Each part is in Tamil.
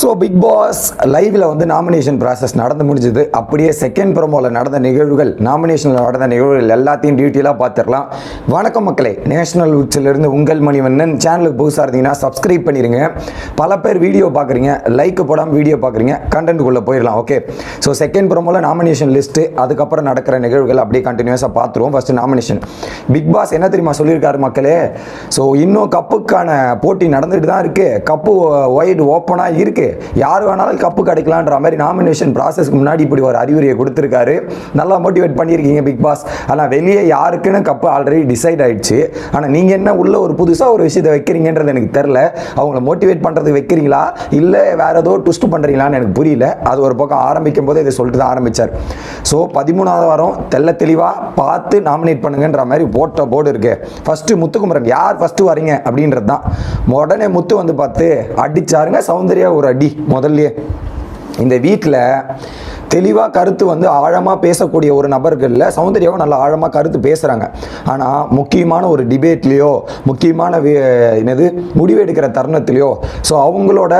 ஸோ பிக் பாஸ் லைவில் வந்து நாமினேஷன் ப்ராசஸ் நடந்து முடிஞ்சது. அப்படியே செகண்ட் ப்ரோமோவில் நடந்த நிகழ்வுகள் நாமினேஷனில் நடந்த நிகழ்வுகள் எல்லாத்தையும் டீட்டெயிலாக பார்த்துடலாம். வணக்கம் மக்களே நேஷனல் உச்சிலிருந்து உங்கள் மணிவண்ணன். சேனலுக்கு புதுசாக இருந்தீங்கன்னா சப்ஸ்கிரைப் பண்ணிடுங்க பல பேர் வீடியோ பார்க்குறீங்க லைக் போடாமல் வீடியோ பார்க்குறீங்க கண்டென்ட்டுக்குள்ளே போயிடலாம் ஓகே ஸோ செகண்ட் ப்ரோமோவில் நாமினேஷன் லிஸ்ட்டு அதுக்கப்புறம் நடக்கிற நிகழ்வுகள் அப்படியே கண்டினியூஸாக பார்த்துருவோம். ஃபஸ்ட்டு நாமினேஷன் பிக் பாஸ் என்ன தெரியுமா சொல்லியிருக்காரு மக்களே? ஸோ இன்னும் கப்புக்கான போட்டி நடந்துகிட்டு தான் இருக்குது கப்பு ஒயிட் ஓப்பனாக இருக்குது யார் வேணாலும் கப்பு கிடைக்கலான்ற மாதிரி நாமினேஷன் ப்ராசஸ்க்கு முன்னாடி இப்படி ஒரு அறிவுரையை கொடுத்துருக்காரு. நல்லா மோட்டிவேட் பண்ணியிருக்கீங்க பிக் பாஸ் ஆனால் வெளியே யாருக்குன்னு கப்பு ஆல்ரெடி டிசைட் ஆயிடுச்சு. ஆனால் நீங்கள் என்ன உள்ள ஒரு புதுசாக ஒரு விஷயத்தை வைக்கிறீங்கன்றது எனக்கு தெரில அவங்கள மோட்டிவேட் பண்ணுறதுக்கு வைக்கிறீங்களா? இல்லை வேற ஏதோ ட்விஸ்ட் பண்ணுறீங்களான்னு எனக்கு புரியல. அது ஒரு பக்கம் ஆரம்பிக்கும் போது இதை சொல்லிட்டு தான் ஆரம்பித்தார் ஸோ பதிமூணாவது வாரம் தெள்ள தெளிவாக பார்த்து நாமினேட் பண்ணுங்கன்ற மாதிரி போட்ட போர்டு இருக்கு. ஃபர்ஸ்ட் முத்துக்குமரன் யார் ஃபஸ்ட்டு வரீங்க? அப்படின்றது தான். உடனே முத்து வந்து பார்த்து அடிச்சாருங்க சௌந்தர்யா ஒரு அடி முதல்லையே. இந்த வீட்டில் தெளிவாக கருத்து வந்து ஆழமாக பேசக்கூடிய ஒரு நபர்களில் சௌந்தர்யாவும் நல்லா ஆழமாக கருத்து பேசுகிறாங்க ஆனால் முக்கியமான ஒரு டிபேட்லேயோ முக்கியமான வி- என்னது முடிவெடுக்கிற தருணத்திலையோ ஸோ அவங்களோட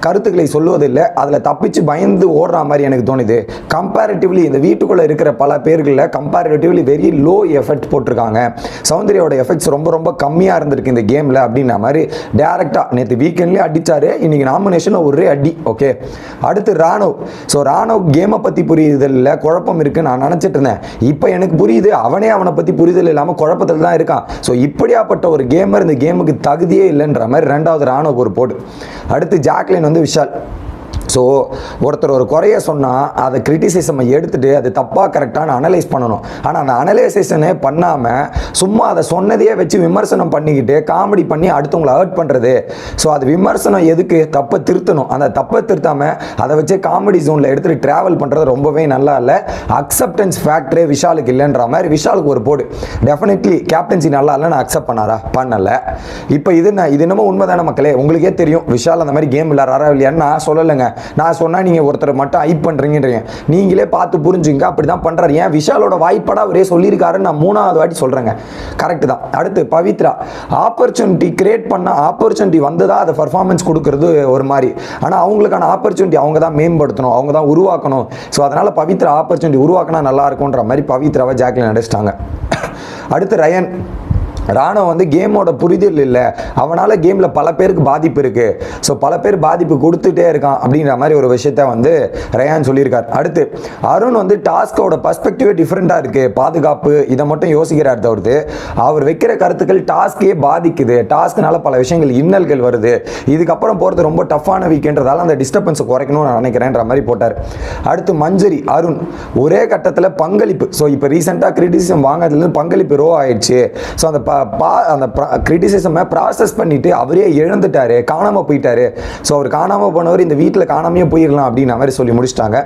கருத்துக்களை சொல்லுவதில்லை. அதில் தப்பிச்சு பயந்து ஓடுற மாதிரி எனக்கு தோணுது. கம்பேரிட்டிவ்லி இந்த வீட்டுக்குள்ளே இருக்கிற பல பேர்களில் கம்பேரிட்டிவ்லி வெரி லோ எஃபெக்ட் போட்டிருக்காங்க. சௌந்தர்யாவோட எஃபெக்ட்ஸ் ரொம்ப ரொம்ப கம்மியாக இருந்திருக்கு இந்த கேமில் அப்படின்ற மாதிரி டேரெக்டாக நேற்று வீக்கெண்ட்லேயே அடித்தார் இன்றைக்கி நாமினேஷனில் ஒரே அடி ஓகே அடுத்து ராணுவ். ஸோ ராணுவ் கேமை பற்றி புரியுதல்ல குழப்பம் இருக்குன்னு நான் நினச்சிட்டு இருந்தேன். இப்போ எனக்கு புரியுது அவனே அவனை பற்றி புரிதல் இல்லாமல் குழப்பத்தில் தான் இருக்கான். ஸோ இப்படியாப்பட்ட ஒரு கேமர் இந்த கேமுக்கு தகுதியே இல்லைன்ற மாதிரி ரெண்டாவது ராணுவ ஒரு போடு. அடுத்து ஜாக்லின் வந்து விஷால். ஸோ ஒருத்தர் ஒரு குறைய சொன்னால் அதை கிரிட்டிசிசமை எடுத்துகிட்டு அது தப்பாக கரெக்டான அனலைஸ் பண்ணணும். ஆனால் அந்த அனலைசேஷனே பண்ணாமல் சும்மா அதை சொன்னதையே வச்சு விமர்சனம் பண்ணிக்கிட்டு காமெடி பண்ணி அடுத்தவங்களை ஹர்ட் பண்ணுறது ஸோ அது விமர்சனம் எதுக்கு? தப்பை திருத்தணும். அந்த தப்பை திருத்தாமல் அதை வச்சு காமெடி ஜோனில் எடுத்துகிட்டு ட்ராவல் பண்ணுறது ரொம்பவே நல்லா இல்லை. அக்செப்டன்ஸ் ஃபேக்டரே விஷாலுக்கு இல்லைன்ற மாதிரி விஷாலுக்கு ஒரு போடு. டெஃபினெட்லி கேப்டன்சி நல்லா இல்லைன்னு அக்செப்ட் பண்ணாரா? பண்ணலை. இப்போ இது நான் இது என்னமோ உண்மைதான மக்களே உங்களுக்கே தெரியும். விஷால் அந்த மாதிரி கேம் விளாட்றாரா இல்லையான்னு நான் சொல்லலைங்க. நான் சொன்னால் நீங்கள் ஒருத்தரை மட்டும் ஐப் பண்ணுறீங்கன்றீங்க நீங்களே பார்த்து புரிஞ்சுங்க அப்படி தான் பண்ணுறாரு ஏன்? விஷாலோட வாய்ப்பாட அவரே சொல்லியிருக்காருன்னு நான் மூணாவது வாட்டி சொல்கிறேங்க கரெக்டு தான். அடுத்து பவித்ரா. ஆப்பர்ச்சுனிட்டி கிரியேட் பண்ண ஆப்பர்ச்சுனிட்டி வந்ததா அதை பர்ஃபார்மன்ஸ் கொடுக்கறது ஒரு மாதிரி. ஆனால் அவங்களுக்கான ஆப்பர்ச்சுனிட்டி அவங்க தான் மேம்படுத்தணும் அவங்க தான் உருவாக்கணும். ஸோ அதனால் பவித்ரா ஆப்பர்ச்சுனிட்டி உருவாக்கினா நல்லா இருக்கும்ன்ற மாதிரி பவித்ராவை ஜாக்லின் அடைச்சிட்டாங்க அடுத்து ரயன். ராணுவம் வந்து கேமோட புரிதல் இல்லை. அவனால் கேமில் பல பேருக்கு பாதிப்பு இருக்குது ஸோ பல பேர் பாதிப்பு கொடுத்துட்டே இருக்கான் அப்படின்ற மாதிரி ஒரு விஷயத்த வந்து ரயான் சொல்லியிருக்கார். அடுத்து அருண் வந்து டாஸ்கோட பர்ஸ்பெக்டிவே டிஃப்ரெண்ட்டாக இருக்குது பாதுகாப்பு இதை மட்டும் யோசிக்கிறார் தவிர்த்து அவர் வைக்கிற கருத்துக்கள் டாஸ்கே பாதிக்குது. டாஸ்க்னால பல விஷயங்கள் இன்னல்கள் வருது. இதுக்கப்புறம் போகிறது ரொம்ப டஃப்பான வீக்கென்றதால அந்த டிஸ்டர்பன்ஸை குறைக்கணும்னு நான் நினைக்கிறேன்ற மாதிரி போட்டார். அடுத்து மஞ்சரி அருண் ஒரே கட்டத்தில் பங்களிப்பு. ஸோ இப்போ ரீசெண்டாக கிரிட்டிசிசம் வாங்குறதுலேருந்து பங்களிப்பு ரோ ஆயிடுச்சு. ஸோ அந்த ப- பா அந்த கிரிட்டிசிசமை ப்ராசஸ் பண்ணிவிட்டு அவரே இழந்துட்டாரு காணாமல் போயிட்டாரு. ஸோ அவர் காணாமல் போனவர் இந்த வீட்டில் காணாமையே போயிடலாம் அப்படின்ற மாதிரி சொல்லி முடிச்சிட்டாங்க.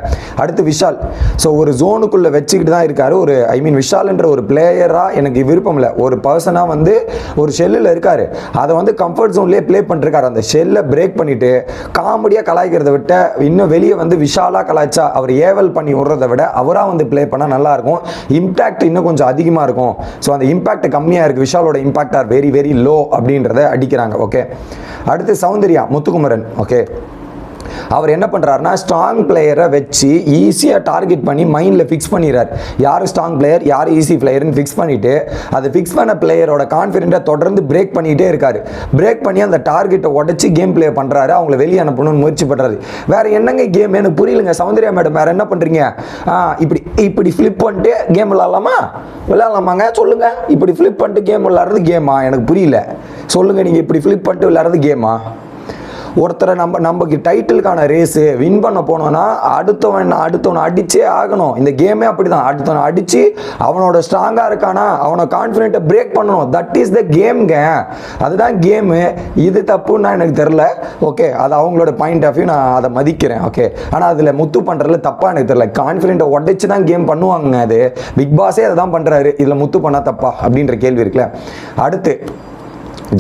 அடுத்து விஷால். ஸோ ஒரு ஜோனுக்குள்ளே வச்சுக்கிட்டு தான் இருக்காரு. ஒரு ஐ மீன் விஷால்ன்ற ஒரு பிளேயராக எனக்கு விருப்பம் இல்லை. ஒரு பர்சனாக வந்து ஒரு ஷெல்லில் இருக்காரு. அதை வந்து கம்ஃபர்ட் ஜோன்லேயே ப்ளே பண்ணிருக்காரு. அந்த ஷெல்லை பிரேக் பண்ணிட்டு காமெடியாக கலாய்க்கிறத விட்ட இன்னும் வெளியே வந்து விஷாலாக கலாய்ச்சா அவர் ஏவல் பண்ணி விடுறத விட அவராக வந்து ப்ளே பண்ணால் நல்லாயிருக்கும் இம்பேக்ட் இன்னும் கொஞ்சம் அதிகமாக இருக்கும். ஸோ அந்த இம்பேக்ட் கம்மியாக இருக்குது Vishal விஷாலோட impact are very very low அப்படின்றத அடிக்கிறாங்க ஓகே அடுத்து சௌந்தர்யா முத்துக்குமரன் ஓகே அவர் என்ன பண்ணுறாருனா ஸ்ட்ராங் பிளேயரை வச்சு ஈஸியாக டார்கெட் பண்ணி மைண்டில் ஃபிக்ஸ் பண்ணிடுறார். யார் ஸ்ட்ராங் பிளேயர் யார் ஈஸி பிளேயர்னு ஃபிக்ஸ் பண்ணிவிட்டு அதை ஃபிக்ஸ் பண்ண பிளேயரோட கான்ஃபிடென்ட்டை தொடர்ந்து பிரேக் பண்ணிகிட்டே இருக்கார். பிரேக் பண்ணி அந்த டார்கெட்டை உடச்சி கேம் ப்ளே பண்ணுறாரு அவங்கள வெளியே அனுப்பணும்னு முயற்சி பண்ணுறாரு வேற என்னங்க கேம் எனக்கு புரியலங்க சௌந்தர்யா மேடம் வேறு என்ன பண்ணுறீங்க இப்படி இப்படி ஃப்ளிப் பண்ணிட்டு கேம் விளாட்லாமா? விளாட்லாமாங்க? சொல்லுங்க. இப்படி ஃப்ளிப் பண்ணிட்டு கேம் விளாட்றது கேமா எனக்கு புரியல. சொல்லுங்கள் நீங்கள் இப்படி ஃப்ளிப் பண்ணிட்டு விளாட்றது கேமா ஒருத்தரை நம்ம நமக்கு டைட்டிலுக்கான ரேஸு வின் பண்ண போனோன்னா அடுத்தவன் அடுத்தவனை அடித்தே ஆகணும். இந்த கேமே அப்படிதான். அடுத்தவனை அடித்து அவனோட ஸ்ட்ராங்காக இருக்கானா அவனை கான்ஃபிடென்ட்டை பிரேக் பண்ணணும். தட் இஸ் த கேம்ங்க அதுதான் கேமு இது தப்புன்னா எனக்கு தெரில ஓகே அது அவங்களோட பாயிண்ட் ஆஃப் வியூ நான் அதை மதிக்கிறேன். ஓகே ஆனால் அதில் முத்து பண்ணுறதுல தப்பாக எனக்கு தெரில கான்ஃபிடென்ட்டை உடைச்சு தான் கேம் பண்ணுவாங்க அது. பிக் பாஸே அதை தான் பண்ணுறாரு இதில் முத்து பண்ணால் தப்பா அப்படின்ற கேள்வி இருக்குல்ல. அடுத்து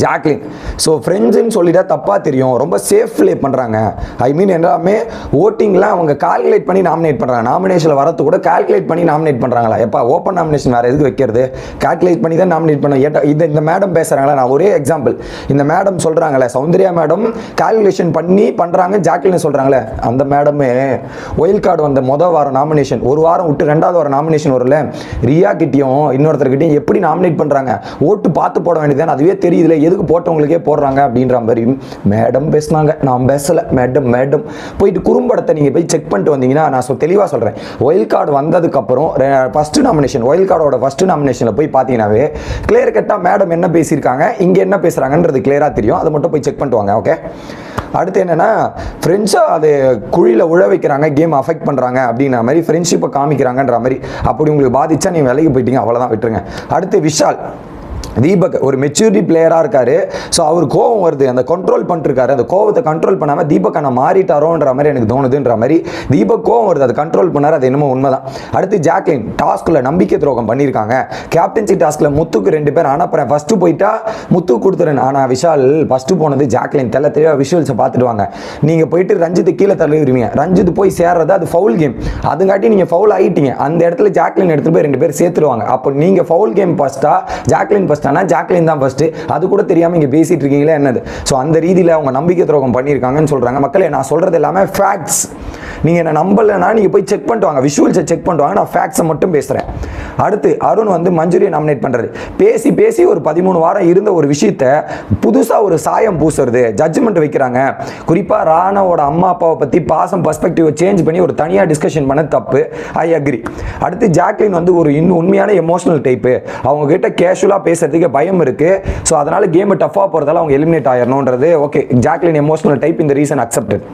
ஜாக்லின் ஸோ ஃப்ரெண்ட்ஸுன்னு சொல்லிட்டா தப்பாக தெரியும். ரொம்ப சேஃப் ப்ளே பண்ணுறாங்க ஐ மீன் எல்லாமே ஓட்டிங்லாம் அவங்க கால்குலேட் பண்ணி நாமினேட் பண்ணுறாங்க நாமினேஷனில் வரத்து கூட கால்குலேட் பண்ணி நாமினேட் பண்ணுறாங்களா எப்பா ஓப்பன் நாமினேஷன் வேறு எதுக்கு வைக்கிறது? கால்குலேட் பண்ணி தான் நாமினேட் பண்ண ஏட்டா இந்த இந்த மேடம் பேசுகிறாங்களா நான் ஒரே எக்ஸாம்பிள் இந்த மேடம் சொல்கிறாங்களே சௌந்தர்யா மேடம் கால்குலேஷன் பண்ணி பண்ணுறாங்க ஜாக்லின்னு சொல்கிறாங்களே அந்த மேடமே ஒயில் கார்டு வந்த மொதல் வாரம் நாமினேஷன் ஒரு வாரம் விட்டு ரெண்டாவது வாரம் நாமினேஷன் வரல ரியா கிட்டேயும் இன்னொருத்தர்கிட்டையும் எப்படி நாமினேட் பண்ணுறாங்க ஓட்டு பார்த்து போட வேண்டியதுதான்? அதுவே தெரியுதுல எதுக்கு போட்டவங்களுக்கே போடுறாங்க அப்படின்ற மாதிரி மேடம் பேசுனாங்க. நான் பேசலை. Madam madam. போயிட்டு குறும்படத்தை நீங்கள் போய் செக் பண்ணிட்டு வந்தீங்கன்னா நான் சொ தெளிவாக சொல்கிறேன் ஒயில் கார்டு வந்ததுக்கப்புறம் ஃபஸ்ட்டு நாமினேஷன் ஒயில் கார்டோட ஃபஸ்ட்டு நாமினேஷனில் போய் பார்த்தீங்கன்னாவே கிளியர் கட்டாக மேடம் என்ன பேசியிருக்காங்க இங்கே என்ன பேசுகிறாங்கன்றது கிளியராக தெரியும். அதை மட்டும் போய் செக் பண்ணிட்டு வாங்க ஓகே அடுத்து என்னென்னா ஃப்ரெண்ட்ஸாக அது குழியில் உழ வைக்கிறாங்க கேம் அஃபெக்ட் பண்ணுறாங்க அப்படின்ற மாதிரி ஃப்ரெண்ட்ஷிப்பை காமிக்கிறாங்கன்ற மாதிரி. அப்படி உங்களுக்கு பாதிச்சா நீங்கள் விலைக்கு போயிட்டீங்க அவ்வளோதான் விட்டுருங்க. அடுத்து விஷால். தீபக் ஒரு மெச்சூரிட்டி பிளேயராக இருக்காரு. ஸோ அவர் கோவம் வருது. அந்த கண்ட்ரோல் பண்ணிருக்காரு. அந்த கோவத்தை கண்ட்ரோல் பண்ணாமல் தீபக் அண்ணா மாறிட்டாரோன்ற மாதிரி எனக்கு தோணுதுன்ற மாதிரி தீபக் கோவம் வருது. அதை கண்ட்ரோல் பண்ணார். அது என்னமோ உண்மைதான். அடுத்து ஜாக்லின் டாஸ்கில் நம்பிக்கை துரோகம் பண்ணியிருக்காங்க. கேப்டன்சி டாஸ்கில் முத்துக்கு ரெண்டு பேர் அனுப்புறேன் ஃபஸ்ட்டு போயிட்டா முத்து கொடுத்துறேன் ஆனால் விஷால் ஃபஸ்ட்டு போனது ஜாக்லின். தெல்ல தெளிவாக விஷுவல்ஸை பார்த்துட்டு வாங்க நீங்கள் போயிட்டு ரஞ்சித்து கீழே தள்ளிடுவீங்க. ரஞ்சித் போய் சேர்றது? அது ஃபவுல் கேம் அதுங்காட்டி நீங்கள் ஃபவுல் ஆகிட்டீங்க அந்த இடத்துல ஜாக்லின் எடுத்துட்டு போய் ரெண்டு பேர் சேர்த்துருவாங்க. அப்போ நீங்கள் ஃபவுல் கேம் ஃபஸ்ட்டா ஜாக்லின் ஃபஸ்ட் ஆனால் ஜாக்லின் தான் ஃபஸ்ட்டு அது கூட தெரியாமல் இங்கே பேசிட்டு இருக்கீங்களே என்னது? ஸோ அந்த ரீதியில் அவங்க நம்பிக்கை துரோகம் பண்ணியிருக்காங்கன்னு சொல்கிறாங்க மக்களே நான் சொல்கிறது எல்லாமே ஃபேக்ட்ஸ் நீங்கள் என்ன நம்பலைன்னா நீங்கள் போய் செக் பண்ணிட்டு வாங்க. விஷுவல்ஸை செக் பண்ணிட்டு வாங்க. நான் ஃபேக்ஸை மட்டும் பேசுகிறேன் அடுத்து அருண் வந்து மஞ்சுரியை நாமினேட் பண்ணுறாரு பேசி பேசி ஒரு பதிமூணு வாரம் இருந்த ஒரு விஷயத்த புதுசாக ஒரு சாயம் பூசுறது ஜட்ஜ்மெண்ட் வைக்கிறாங்க. குறிப்பாக ராணாவோட அம்மா அப்பாவை பற்றி பாசம் பர்ஸ்பெக்டிவை சேஞ்ச் பண்ணி ஒரு தனியாக டிஸ்கஷன் பண்ண தப்பு. ஐ அக்ரி அடுத்து ஜாக்லின் வந்து ஒரு இன்னும் உண்மையான எமோஷனல் டைப்பு அவங்க கிட்ட கேஷுவலாக பேசுறதுக்கு பயம் இருக்குது ஸோ அதனால் கேம் டஃப்பாக போகிறதால அவங்க எலிமினேட் ஆயிடணுன்றது ஓகே ஜாக்லின் எமோஷனல் டைப் இந்த ரீசன் அக்செப்டட்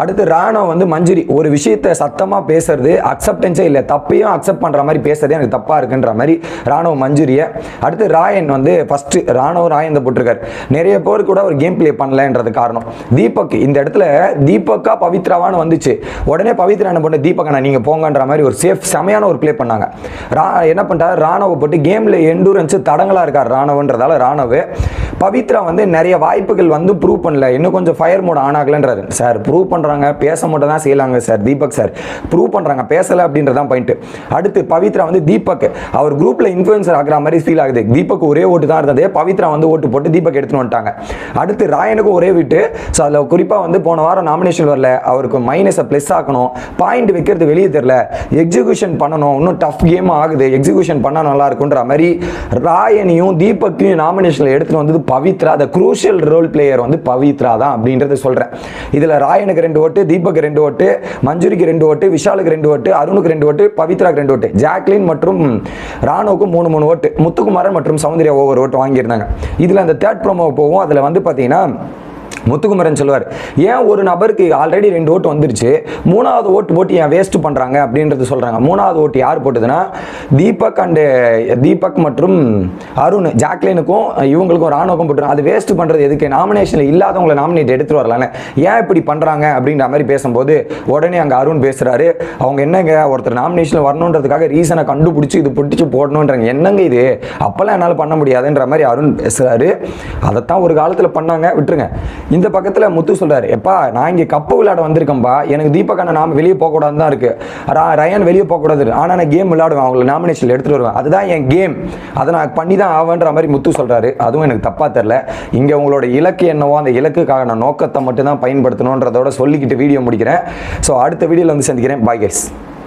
அடுத்து ராணோ வந்து மஞ்சுரி. ஒரு விஷயத்த சத்தமாக பேசுறது அக்செப்டன்ஸே இல்லை. தப்பையும் அக்செப்ட் பண்ணுற மாதிரி பேசுறது எனக்கு தப்பாக இருக்குன்ற மாதிரி ராணுவ மஞ்சுரியை. அடுத்து ராயன் வந்து ஃபஸ்ட்டு ராணுவ ராயந்த போட்டிருக்காரு. நிறைய பேர் கூட ஒரு கேம் ப்ளே பண்ணலன்றது காரணம். தீபக் இந்த இடத்துல தீபக்கா பவித்ராவான்னு வந்துச்சு. உடனே பவித்ரா என்ன பண்ண தீபக்கண்ணா நீங்கள் போங்கன்ற மாதிரி ஒரு சேஃப் செமையான ஒரு ப்ளே பண்ணாங்க. ரா என்ன பண்ணுறாரு ராணுவ போட்டு கேமில் எண்டூரன்ஸு தடங்களாக இருக்கார் ராணுவன்றதால ராணுவ பவித்ரா வந்து நிறைய வாய்ப்புகள் வந்து ப்ரூவ் பண்ணல. இன்னும் கொஞ்சம் ஃபயர் மோட் ஆன் ஆகலன்றாரு. சார் ப்ரூவ் பண்ணுறாங்க பேச மட்டும் தான் செய்யலாங்க சார் தீபக் சார். ப்ரூவ் பண்ணுறாங்க பேசலை அப்படின்றதான் பாயிண்ட் அடுத்து பவித்ரா வந்து தீபக். அவர் குரூப்பில் இன்ஃப்ளூயன்சர் ஆகிற மாதிரி ஃபீல் ஆகுது. தீபக் ஒரே ஓட்டு தான் இருந்தது. பவித்ரா வந்து ஓட்டு போட்டு தீபக் எடுத்துன்னு வந்துட்டாங்க. அடுத்து ராயனுக்கும் ஒரே வீட்டு. ஸோ அதில் குறிப்பாக வந்து போன வாரம் நாமினேஷன் வரல. அவருக்கு மைனஸை ப்ளஸ் ஆக்கணும். பாயிண்ட் வைக்கிறது வெளியே தெரில எக்ஸிகூஷன் பண்ணணும். இன்னும் டஃப் கேம் ஆகுது. எக்ஸிகூஷன் பண்ணால் நல்லா இருக்குன்ற மாதிரி ராயனையும் தீபக்கையும் நாமினேஷனில் எடுத்துகிட்டு வந்தது Pavithra the crucial role player வந்து பவித்ரா தான் அப்படின்றத சொல்கிறேன் இதில் ராயனுக்கு ரெண்டு ஓட்டு தீபக் ரெண்டு ஓட்டு மஞ்சுரிக்கு ரெண்டு ஓட்டு விஷாலுக்கு ரெண்டு ஓட்டு அருணுக்கு ரெண்டு ஓட்டு பவித்ராக்கு ரெண்டு ஓட்டு. ஜாக்லின் மற்றும் ராணுவுக்கு மூணு மூணு ஓட்டு. முத்துக்குமாரன் மற்றும் சௌந்தர்யா ஒவ்வொரு ஓட்டு வாங்கியிருந்தாங்க. இதில் அந்த தேர்ட் ப்ரோமோ போவோம் அதில் வந்து பார்த்தீங்கன்னா முத்துக்குமரன் சொல்லுவார் ஏன் ஒரு நபருக்கு ஆல்ரெடி ரெண்டு ஓட்டு வந்துருச்சு மூணாவது ஓட்டு போட்டு ஏன் வேஸ்ட் பண்ணுறாங்க அப்படின்றது சொல்கிறாங்க மூணாவது ஓட்டு யார் போட்டதுன்னா தீபக் அண்டு தீபக் மற்றும் அருண் ஜாக்லினுக்கும் இவங்களுக்கும் ராணுவக்கும் போட்டுருங்க அது வேஸ்ட் பண்ணுறது எதுக்கு? நாமினேஷனில் இல்லாதவங்களை நாமினேட் எடுத்து வரலான்னு ஏன் இப்படி பண்ணுறாங்க அப்படின்ற மாதிரி பேசும்போது உடனே அங்கே அருண் பேசுகிறாரு அவங்க என்னங்க ஒருத்தர் நாமினேஷனில் வரணுன்றதுக்காக ரீசனை கண்டுபிடிச்சி இது பிடிச்சி போடணுன்றாங்க என்னங்க இது? அப்போல்லாம் என்னால் பண்ண முடியாதுன்ற மாதிரி அருண் பேசுகிறாரு அதைத்தான் ஒரு காலத்தில் பண்ணாங்க விட்டுருங்க. இந்த பக்கத்தில் முத்து சொல்கிறார் எப்பா நான் இங்கே கப்பு விளையாட வந்திருக்கேன்பா. எனக்கு தீபக் அண்ணன் நாம வெளியே போகக்கூடாது தான் இருக்கு. ரா- ரயான் வெளியே போகக்கூடாது. ஆனால் நான் கேம் விளையாடுவேன். அவங்களை நாமினேஷன் எடுத்துட்டு வருவேன். அதுதான் என் கேம் அதை நான் பண்ணி தான் ஆவேன்ற மாதிரி முத்து சொல்கிறாரு அதுவும் எனக்கு தப்பாக தெரில இங்கே உங்களோட இலக்கு என்னவோ அந்த இலக்குக்காக நான் நோக்கத்தை மட்டும் தான் பயன்படுத்தணுன்றதோட சொல்லிக்கிட்டு வீடியோ முடிக்கிறேன். ஸோ அடுத்த வீடியோவில் வந்து சந்திக்கிறேன். Bye guys